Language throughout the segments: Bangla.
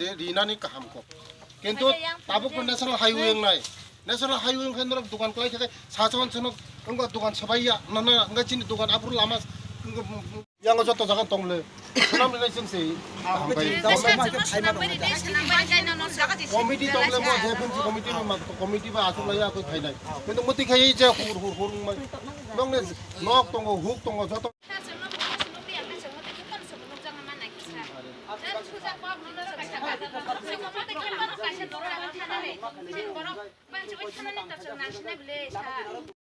দে রিনানি কাহাম কক কিন্তু তাবুক ন্যাশনাল হাইওয়ে নাই ন্যাশনাল হাইওয়ে খান দোকান কলাই থাকে সাজন সনক অঙ্গ দোকান সবাইয়া না না অঙ্গ চিনি দোকান আপুর Lama yang jatuh jangan tongle senam nilai sensi komiti tongle mau dia pun komiti memang komiti bah asal lagi aku kainai untuk muti kayak je hur hur hur memang dong nih nok tongo huk tongo jatuh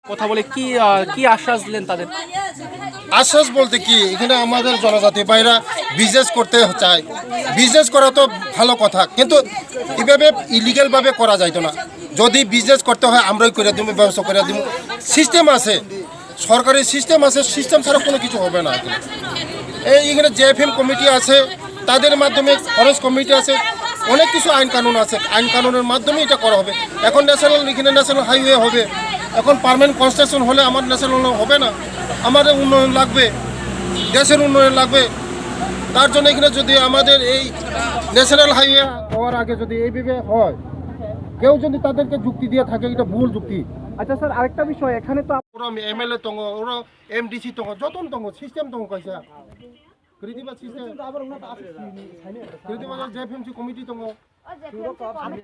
কথা বলে কি কি আশ্বাস দিলেন তাদের? আশ্বাস বলতে কি, এখানে আমাদের জনজাতি ভাইরা বিজনেস করতে চায়। বিজনেস করা তো ভালো কথা, কিন্তু এভাবে ইলিগেলভাবে করা যাইতো না। যদি বিজনেস করতে হয়, আমরাই করে দিব, ব্যবস্থা করে দিব। সিস্টেম আছে, সরকারি সিস্টেম আছে, সিস্টেম ছাড়া কোনো কিছু হবে না। এই এখানে জেএফএম কমিটি আছে তাদের মাধ্যমে ফরেস্ট কমিটি আছে অনেক কিছু আইন কানুন আছে। আইন কানুনের মাধ্যমে এটা করা হবে। এখন ন্যাশনাল এখানে ন্যাশনাল হাইওয়ে হবে। এখন পারমানেন্ট কনস্ট্রাকশন হলে আমার ন্যাশনাল হবে না। আমাদের উন্নয়ন লাগবে। দেশের উন্নয়ন লাগবে। তার জন্য এখানে যদি আমাদের এই ন্যাশনাল হাইওয়ে হওয়ার আগে যদি এইভাবে হয় কেউ যদি তাদেরকে যুক্তি দিয়ে থাকে এটা ভুল যুক্তি। আচ্ছা স্যার আরেকটা বিষয় এখানে তো ওরা এমএলএ তঙ্গ ওরা এমডিসি তঙ্গ যতন তঙ্গ সিস্টেম তঙ্গ কইছে। 그리디바 치세 그리디바 제프엠 치 코미티 동거